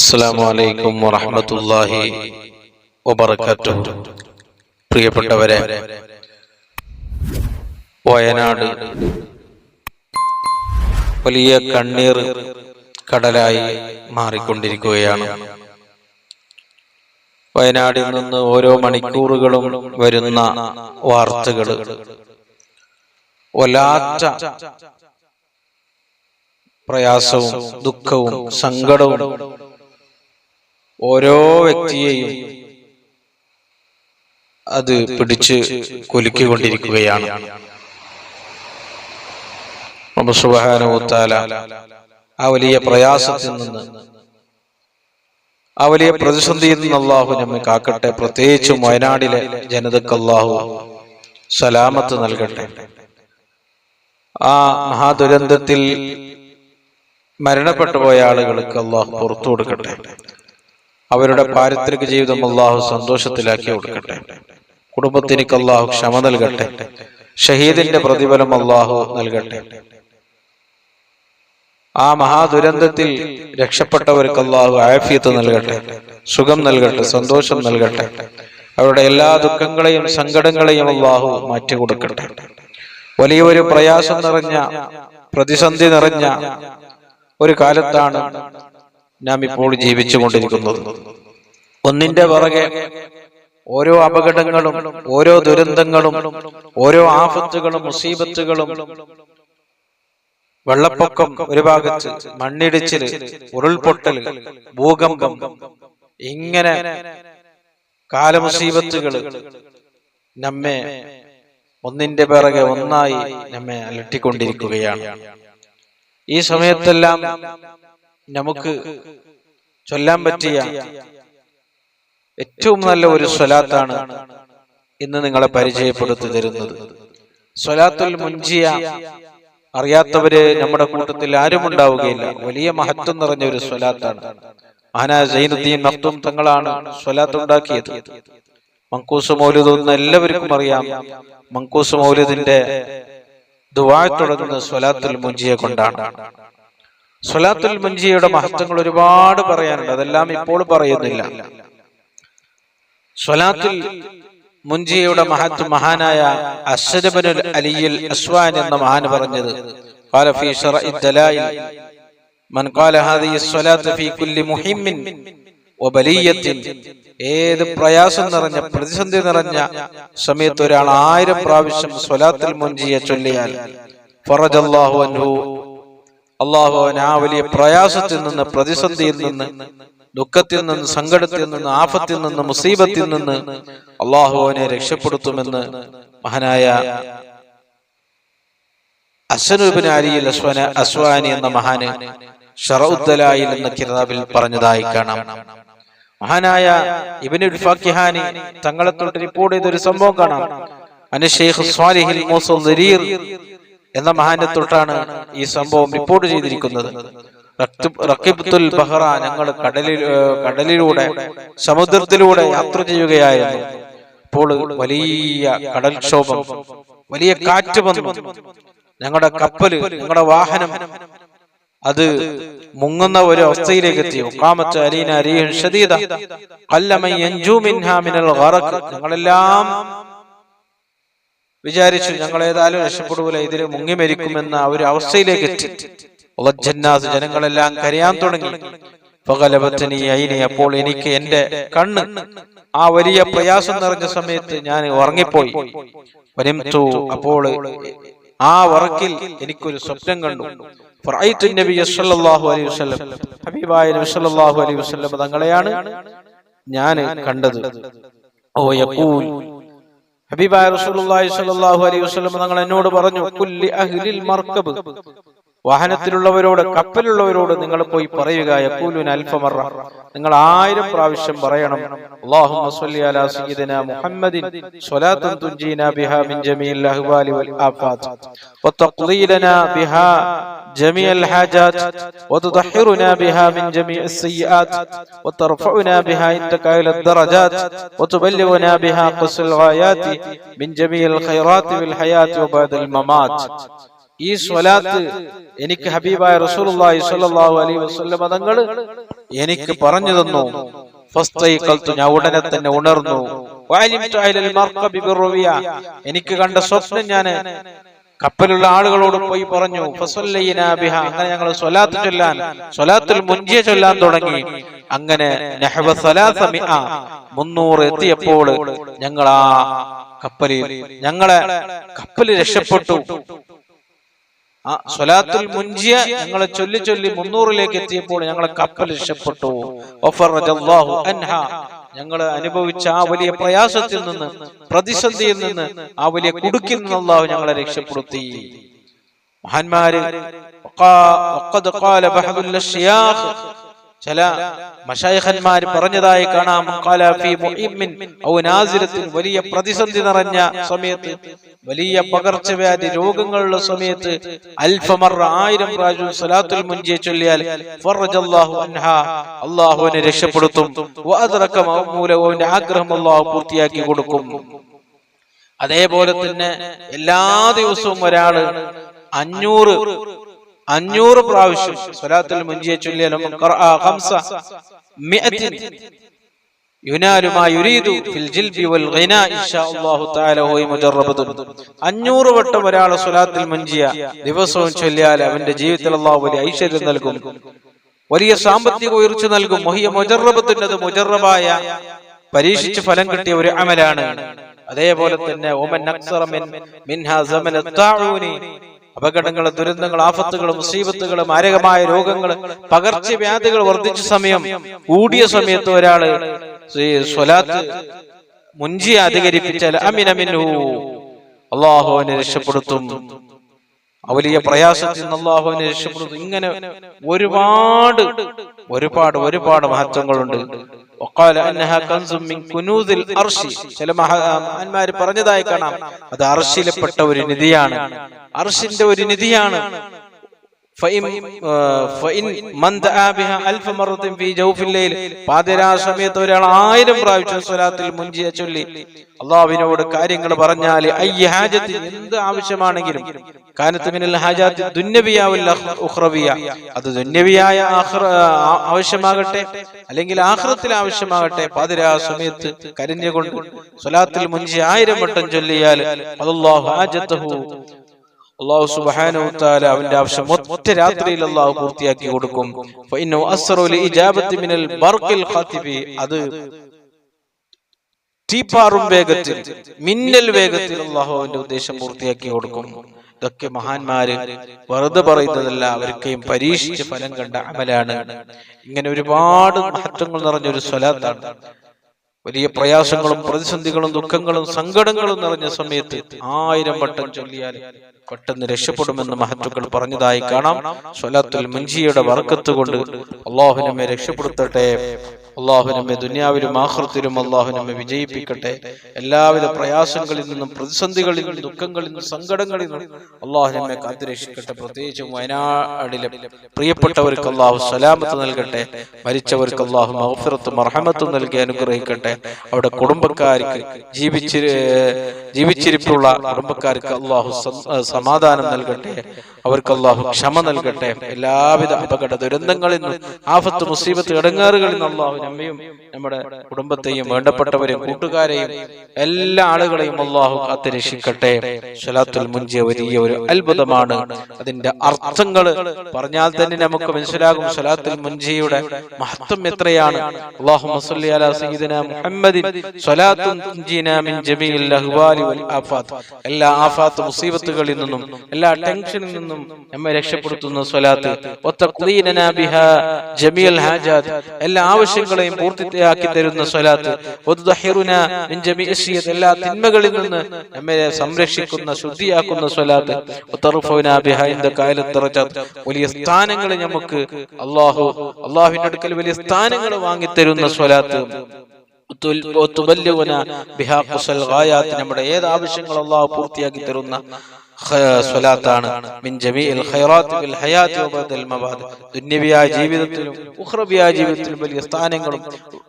അസ്സലാമു അലൈക്കും വറഹ്മത്തുള്ളാഹി വബറകാതുഹു. പ്രിയപ്പെട്ടവരെ വയനാട് വലിയ കണ്ണീർ കടലായി മാറിക്കൊണ്ടിരിക്കുകയാണ്. വയനാടിൽ നിന്ന് ഓരോ മണിക്കൂറുകളും വരുന്ന വാർത്തകൾ വല്ലാത്ത പ്രയാസവും ദുഃഖവും സങ്കടവും ഓരോ വ്യക്തിയെയും അത് പിടിച്ച് കുലുക്കിക്കൊണ്ടിരിക്കുകയാണ്. ആ വലിയ പ്രയാസത്തിൽ നിന്ന് ആ വലിയ പ്രതിസന്ധിയിൽ നിന്ന് അള്ളാഹു നമ്മെ കാക്കട്ടെ. പ്രത്യേകിച്ചും വയനാടിലെ ജനതക്ക് അള്ളാഹു സലാമത്ത് നൽകട്ടെ. ആ മഹാദുരന്തത്തിൽ മരണപ്പെട്ടു പോയ ആളുകൾക്ക് അള്ളാഹു പുറത്തു കൊടുക്കട്ടെ. അവരുടെ പാരിത്രിക ജീവിതം അള്ളാഹു സന്തോഷത്തിലാക്കി കൊടുക്കട്ടെ. കുടുംബത്തിനിക്ക് അള്ളാഹു ക്ഷമ നൽകട്ടെ. ഷഹീദിന്റെ പ്രതിഫലം അള്ളാഹു നൽകട്ടെ. ആ മഹാദുരന്തത്തിൽ രക്ഷപ്പെട്ടവർക്ക് അള്ളാഹു ആഫിയത്ത് നൽകട്ടെ. സുഖം നൽകട്ടെ. സന്തോഷം നൽകട്ടെ. അവരുടെ എല്ലാ ദുഃഖങ്ങളെയും സങ്കടങ്ങളെയും അള്ളാഹു മാറ്റിക്കൊടുക്കട്ടെ. വലിയൊരു പ്രയാസം നിറഞ്ഞ പ്രതിസന്ധി നിറഞ്ഞ ഒരു കാലത്താണ് നാം ഇപ്പോൾ ജീവിച്ചു കൊണ്ടിരിക്കുന്നത് ഒന്നിന്റെ പുറകെ ഓരോ അപകടങ്ങളും ഓരോ ദുരന്തങ്ങളും ഓരോ ആഫത്തുകളും മുസീബത്തുകളും വെള്ളപ്പൊക്കം ഒരു ഭാഗത്ത് മണ്ണിടിച്ചിൽ ഉരുൾപൊട്ടൽ ഭൂകമ്പം ഇങ്ങനെ കാലമുസീബത്തുകൾ നമ്മെ ഒന്നിന്റെ പിറകെ ഒന്നായി നമ്മെ അലട്ടിക്കൊണ്ടിരിക്കുകയാണ്. ഈ സമയത്തെല്ലാം നമുക്ക് ചൊല്ലാൻ പറ്റിയ ഏറ്റവും നല്ല ഒരു സ്വലാത്താണ് ഇന്ന് നിങ്ങളെ പരിചയപ്പെടുത്തി തരുന്നത് സ്വലാത്തുൽ മുൻജിയ അറിയാത്തവര് നമ്മുടെ കൂട്ടത്തിൽ ആരും ഉണ്ടാവുകയില്ല. വലിയ മഹത്വം നിറഞ്ഞ ഒരു സ്വലാത്താണ്. ആന സൈനുദ്ദീൻ നത്തും തങ്ങളാണ് സ്വലാത്ത് ഉണ്ടാക്കിയത്. മങ്കൂസ് മൗലിദ് എന്ന് എല്ലാവർക്കും അറിയാം. മങ്കൂസ് മൗലിദിന്റെ ദുവാ തുടങ്ങുന്ന സ്വലാത്തുൽ മുൻജിയെ കൊണ്ടാണ്. സ്വലാത്തുൽ മുഞ്ചിയുടെ മഹത്വങ്ങൾ ഒരുപാട് പറയാനുണ്ട് അതെല്ലാം ഇപ്പോൾ പറയുന്നില്ല സ്വലാത്തുൽ മുഞ്ചിയുടെ മഹത്വ മഹാനായ അശ്വരബനുൽ അലിയിൽ അസ്വാൻ എന്ന മഹാൻ പറഞ്ഞത് قال في شرع الدلائل من قال هذه الصلاة في كل مهم وبلية ഏത് പ്രയാസം നിറഞ്ഞ പ്രതിസന്ധി നിറഞ്ഞ സമയത്ത് ഒരാൾ ആയിരം പ്രാവശ്യം സ്വലാത്തിൽ മുഞ്ചിയെ ചൊല്ലിയാൽ ഫറജല്ലാഹു അൻഹു അള്ളാഹു അവൻ ആ വലിയ പ്രയാസത്തിൽ നിന്ന് പ്രതിസന്ധിയിൽ നിന്ന് ദുഃഖത്തിൽ നിന്ന് സങ്കടത്തിൽ നിന്ന് ആഫത്തിൽ നിന്ന് മുസീബത്തിൽ നിന്ന് അള്ളാഹു അവനെ രക്ഷപ്പെടുത്തുമെന്ന് മഹാനായ അസനുബിൻ അലിയിൽ അസ്വാന അസ്വാനി എന്ന മഹാന് ഷറൌദ്ദലായിൽ എന്ന കിതാബിൽ പറഞ്ഞതായി കാണാം. മഹാനായ ഇബിനുൽ ഫാക്കിഹാനി തങ്ങളെ തൊട്ട് റിപ്പോർട്ട് ചെയ്ത ഒരു സംഭവം കാണാം. അനുഷേഖ് സ്വാലിഹിൽ മൂസൽ എന്ന മഹാന്റെ തൊട്ടാണ് ഈ സംഭവം റിപ്പോർട്ട് ചെയ്തിരിക്കുന്നത്. റക്കിബുത്തുൽ ബഹ്റ ഞങ്ങൾ കടലിൽ കടലിലൂടെ സമുദ്രത്തിലൂടെ യാത്ര ചെയ്യുകയായിരുന്നു. അപ്പോൾ വലിയ കടൽക്ഷോഭം വലിയ കാറ്റ് വന്നു. ഞങ്ങളുടെ കപ്പൽ ഞങ്ങളുടെ വാഹനം അത് മുങ്ങുന്ന ഒരു അവസ്ഥയിലേക്ക് എത്തി. ഒക്കാമത്ത് വിചാരിച്ചു ഞങ്ങൾ ഏതായാലും രക്ഷപ്പെടൂല ഇതിൽ മുങ്ങി മരിക്കുമെന്ന ഒരു അവസ്ഥയിലേക്ക് എത്തി. ജന്നാസ് ജനങ്ങളെല്ലാം കരയാൻ തുടങ്ങി. പകലപത്തിനി അയിനി അപ്പോൾ എനിക്ക് എന്റെ കണ്ണ്. ആ വലിയ പ്രയാസം നിറഞ്ഞ സമയത്ത് ഞാൻ ഉറങ്ങിപ്പോയി. വനിംതു അപ്പോൾ ആ ഉറക്കിൽ എനിക്കൊരു സ്വപ്നം കണ്ടു. ഹബീബായ നബി തങ്ങളെയാണ് ഞാൻ കണ്ടത്. ഓ യഖൂൽ. ഹബീബായ റസൂലുള്ളാഹി സ്വല്ലല്ലാഹു അലൈഹി വസല്ലം തങ്ങൾ എന്നോട് പറഞ്ഞു കുല്ലി അഹ്ലിൽ മർക്കബ്. വാഹനത്തിലുള്ളവരോട് കപ്പലുള്ളവരോട് നിങ്ങൾ പോയി പറയുക യഖൂലുന അൽഫമറ നിങ്ങൾ ആയിരം പ്രാവശ്യം പറയണം അല്ലാഹുമ്മ സ്വല്ലി അലാ സയ്യിദിന മുഹമ്മദിൻ സ്വലാത്തൻ തുൻജീന ബിഹാ മിൻ ജമീൽ അഹ്വാലി വൽ ആഫാത്ത് വതഖ്ദീ ലനാ ബിഹാ جميع الحاجات وتطهرنا بها من جميع السيئات وترفعنا بها عندك إلى الدرجات وتبلغنا بها قصر الغايات من جميع الخيرات بالحياة وبعد الممات ഈ സ്വലാത്ത് എനിക്ക് ഹബീബായ റസൂലുള്ളാഹി സ്വല്ലല്ലാഹു അലൈഹി വസല്ലം തങ്ങൾ എനിക്ക് പറഞ്ഞു തന്നു ഞാൻ ഉടനെ തന്നെ ഉണർന്നു. എനിക്ക് കണ്ട സ്വപ്നം ഞാൻ കപ്പലുള്ള ആളുകളോട് പോയി പറഞ്ഞു ബിഹ. അങ്ങനെ ഞങ്ങൾ സ്വലാത്ത് ചൊല്ലാൻ സ്വലാത്തുൽ മുൻജിയ ചൊല്ലാൻ തുടങ്ങി അങ്ങനെ. മുന്നൂറ് എത്തിയപ്പോൾ ഞങ്ങൾ ആ കപ്പലിൽ ഞങ്ങളെ കപ്പൽ രക്ഷപ്പെട്ടു ആ സ്വലാത്തുൽ മുൻജിയ ഞങ്ങളെ ചൊല്ലി ചൊല്ലി മുന്നൂറിലേക്ക് എത്തിയപ്പോൾ ഞങ്ങളെ കപ്പൽ രക്ഷപ്പെട്ടു അൻഹ. ഞങ്ങൾ അനുഭവിച്ച ആ വലിയ പ്രയാസത്തിൽ നിന്ന് പ്രതിസന്ധിയിൽ നിന്ന് ആ വലിയ കുടുക്കിൽ നിന്ന് അള്ളാഹു ഞങ്ങളെ രക്ഷപ്പെടുത്തി. മഹാന്മാര് ചില മഷായഖന്മാർ പറഞ്ഞതായി കാണാം. വലിയ പ്രതിസന്ധി നിറഞ്ഞ സമയത്ത് വലിയ പകർച്ചവ്യാധി രോഗങ്ങളുള്ള സമയത്ത് അൽഫമറ ആയിരം പ്രാവശ്യം സലാത്തുൽ മുൻജിയെ ചൊല്ലിയാൽ അള്ളാഹുവിനെ രക്ഷപ്പെടുത്തും. ആഗ്രഹം അള്ളാഹു പൂർത്തിയാക്കി കൊടുക്കും. അതേപോലെ തന്നെ എല്ലാ ദിവസവും ഒരാൾ അഞ്ഞൂറ് അഞ്ഞൂറ് പ്രാവശ്യം സ്വലാത്തുൽ മുഞ്ചിയെ ചൊല്ലിയാൽ അഞ്ഞൂറ് ഖംസ മിഅത്തിൻ യുനാലു മാ യുരീദു ഫിൽ ജിൽബി വൽ ഗിനാ ഇൻഷാ അല്ലാഹു തആല ഹുവ മുജറബതുൻ. 500 വട്ടം ഒരാൾ സ്വലാത്തുൽ മുഞ്ചിയ ദിവസവും ചൊല്ലിയാൽ അവന്റെ ജീവിതത്തിൽ അള്ളാഹു വലിയ ഐശ്വര്യം നൽകും. വലിയ സാമ്പത്തിക ഉയർച്ച നൽകും. മൊഹിയ മുജറബത്തുന്നത് മുജറബായ പരീക്ഷിച്ച് ഫലം കിട്ടിയ ഒരു അമലാണ്. അതേപോലെ തന്നെ അപകടങ്ങൾ ദുരന്തങ്ങൾ ആഫത്തുകൾ മുസീബത്തുകൾ മാരകമായ രോഗങ്ങൾ പകർച്ചവ്യാധികൾ വർദ്ധിച്ച സമയം കൂടിയ സമയത്ത് ഒരാൾ സ്വലാത്ത് മുൻജി അധികരിപ്പിച്ചാൽ അമിനമിനു അള്ളാഹുവിനെ രക്ഷപ്പെടുത്തും. വലിയ പ്രയാസത്തിൽ അള്ളാഹുവിനെ രക്ഷപ്പെടുന്നു. ഇങ്ങനെ ഒരുപാട് ഒരുപാട് ഒരുപാട് മഹത്വങ്ങളുണ്ട്. ചില മഹാന്മാര് പറഞ്ഞതായി കാണാം. അത് അർഷിലപ്പെട്ട ഒരു നിധിയാണ്. അർശിന്റെ ഒരു നിധിയാണ്. ആയിരം പ്രാവശ്യം ചൊല്ലി. അള്ളാവിനോട് കാര്യങ്ങൾ പറഞ്ഞാൽ എന്ത് ആവശ്യമാണെങ്കിലും. അത് ദുന്യവിയായ ആവശ്യമാകട്ടെ അല്ലെങ്കിൽ ആഖിറത്തിൽ ആവശ്യമാകട്ടെ പാതിരാ സമയത്ത് കരിഞ്ഞുകൊണ്ട് സ്വലാത്തിൽ മുഞ്ചി ആയിരം വട്ടം ചൊല്ലിയാൽ ഹാജത്തഹു അള്ളാഹു സുബാനുത്താല അവന്റെ ആവശ്യം ഒറ്റ രാത്രിയിൽ അള്ളാഹു പൂർത്തിയാക്കി കൊടുക്കും. അത് തീപ്പാറും വേഗത്തിൽ മിന്നൽ വേഗത്തിൽ അള്ളാഹു അവന്റെ ഉദ്ദേശം പൂർത്തിയാക്കി കൊടുക്കും. ഇതൊക്കെ മഹാന്മാര് വെറുതെ പറയുന്നതല്ല അവർക്കെയും പരീക്ഷിച്ച് ഫലം കണ്ട അമലാണ്. ഇങ്ങനെ ഒരുപാട് മഹത്വങ്ങൾ നിറഞ്ഞൊരു സ്വലാത്താണ്. വലിയ പ്രയാസങ്ങളും പ്രതിസന്ധികളും ദുഃഖങ്ങളും സങ്കടങ്ങളും നിറഞ്ഞ സമയത്ത് ആയിരം വട്ടം ചൊല്ലിയാൽ പെട്ടെന്ന് രക്ഷപ്പെടുമെന്ന് മഹത്തുക്കൾ പറഞ്ഞതായി കാണാം. സ്വലാത്തുൽ മുൻജിയുടെ വർക്കത്ത് കൊണ്ട് അള്ളാഹുനമ്മെ രക്ഷപ്പെടുത്തട്ടെ. അള്ളാഹു നമ്മെ ദുനിയാവിലും ആഹൃത്തിലും അള്ളാഹു നമ്മെ വിജയിപ്പിക്കട്ടെ. എല്ലാവിധ പ്രയാസങ്ങളിൽ നിന്നും പ്രതിസന്ധികളിൽ നിന്നും ദുഃഖങ്ങളിൽ നിന്നും സങ്കടങ്ങളിൽ നിന്നും അള്ളാഹു നമ്മെ കാത്തുരക്ഷിക്കട്ടെ. പ്രത്യേകിച്ചും വയനാടിലെ പ്രിയപ്പെട്ടവർക്ക് അള്ളാഹു സലാമത്ത് നൽകട്ടെ. മരിച്ചവർക്ക് അള്ളാഹു മഹഫിറത്തും അർഹമത്തും നൽകി അനുഗ്രഹിക്കട്ടെ. അവിടെ കുടുംബക്കാർക്ക് ജീവിച്ചി ജീവിച്ചിരിപ്പുള്ള കുടുംബക്കാർക്ക് അള്ളാഹു സമാധാനം നൽകട്ടെ. അവർക്ക് അള്ളാഹു ക്ഷമ നൽകട്ടെ. എല്ലാവിധ അപകട ദുരന്തങ്ങളിൽ നിന്നും ആഫത്ത് മുസീബത്ത് ഇടങ്ങാറുകളിൽ നിന്നും അള്ളാഹു നമ്മയും നമ്മുടെ കുടുംബത്തെയും വേണ്ടപ്പെട്ടവരെയും കൂട്ടുകാരെയും എല്ലാ ആളുകളെയും അള്ളാഹു കാത്തിരക്ഷിക്കട്ടെ. സ്വലാത്തുൽ മുൻജിയ വലിയ ഒരു അത്ഭുതമാണ്. അതിന്റെ അർത്ഥങ്ങൾ പറഞ്ഞാൽ തന്നെ നമുക്ക് മനസ്സിലാകും. സ്വലാത്തുൽ മുൻജിയുടെ മഹത്വം എത്രയാണ്? എല്ലാ ആഫാത്ത് മുസീബത്തുകളിൽ നിന്നും എല്ലാ ടെൻഷനിൽ നിന്നും നമ്മെ രക്ഷപ്പെടുത്തുന്ന സ്വലാത്ത്. ഹാജാത്ത് എല്ലാ ആവശ്യങ്ങളെയും പൂർത്തിയാക്കി തരുന്ന സ്വലാത്ത്. എല്ലാ തിന്മകളിൽ നിന്ന് നമ്മെ സംരക്ഷിക്കുന്ന ശുദ്ധിയാക്കുന്ന സ്വലാത്ത്. വലിയ സ്ഥാനങ്ങൾ നമുക്ക് അള്ളാഹു അള്ളാഹുവിന്റെ അടുക്കൽ വലിയ സ്ഥാനങ്ങൾ വാങ്ങി തരുന്ന സ്വലാത്ത്. നമ്മുടെ ഏത് ആവശ്യങ്ങൾ അള്ളാഹു പൂർത്തിയാക്കി തരുന്ന സ്വലാത്താണ്. മിൻ ജമീൽ ഖൈറാത്തി ഫിൽ ഹയാത്തി വബഅദൽ മമാത് ദുന്യവിയായ ജീവിതത്തിലും ഉഖ്റവിയായ ജീവിതത്തിലും വലിയ സ്ഥാനങ്ങളും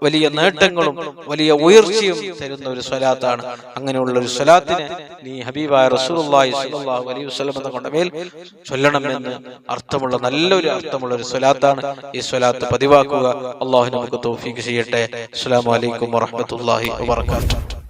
വലിയ നേട്ടങ്ങളും വലിയ ഉയർച്ചയും തരുന്ന ഒരു സ്വലാത്താണ്. അങ്ങനെയുള്ള ഒരു സ്വലാത്തിനെ നീ ഹബീബായ റസൂലുള്ളാഹി സ്വല്ലല്ലാഹു അലൈഹി വസല്ലം എന്ന കൊണ്ട് മേൽ ചൊല്ലണമെന്ന് അർത്ഥമുള്ള നല്ലൊരു അർത്ഥമുള്ള ഒരു സ്വലാത്താണ്. ഈ സ്വലാത്ത് പതിവാക്കുക. അള്ളാഹു നമുക്ക് തൗഫീഖ് ചെയ്യട്ടെ. അസ്സലാമു അലൈക്കും വറഹ്മത്തുള്ളാഹി വബറകാതുഹു